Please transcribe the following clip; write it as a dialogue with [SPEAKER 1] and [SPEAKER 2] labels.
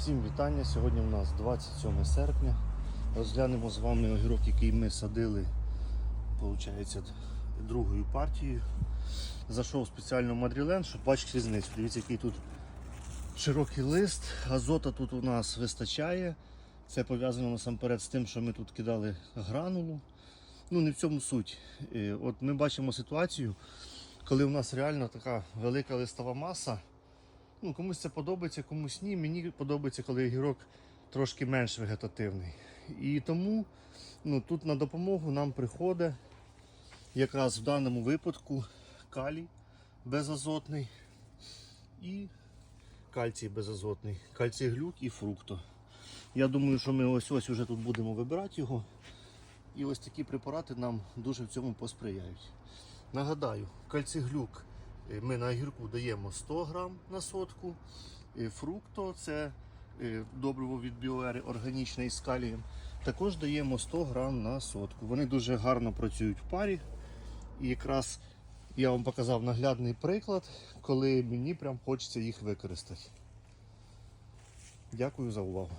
[SPEAKER 1] Всім вітання. Сьогодні у нас 27 серпня. Розглянемо з вами огірок, який ми садили, виходить, другою партією. Зайшов спеціально в Мадрілен, щоб бачити різницю. Дивіться, який тут широкий лист. Азота тут у нас вистачає. Це пов'язано насамперед з тим, що ми тут кидали гранулу. Ну, не в цьому суть. Е, От ми бачимо ситуацію, коли у нас реально така велика листова маса. Ну, комусь це подобається, комусь ні. Мені подобається, коли огірок трошки менш вегетативний. І тому ну, тут на допомогу нам приходить якраз в даному випадку калій безазотний і кальцій безазотний, кальцій глюк і фрукто. Я думаю, що ми ось ось уже тут будемо вибирати його. І ось такі препарати нам дуже в цьому посприяють. Нагадаю, кальциглюк ми на огірку даємо 100 грам на сотку. Е, Фрукто це е, добриво від біоери органічне із калієм. Також даємо 100 грам на сотку. Вони дуже гарно працюють в парі. І якраз я вам показав наглядний приклад, коли мені прям хочеться їх використати. Дякую за увагу.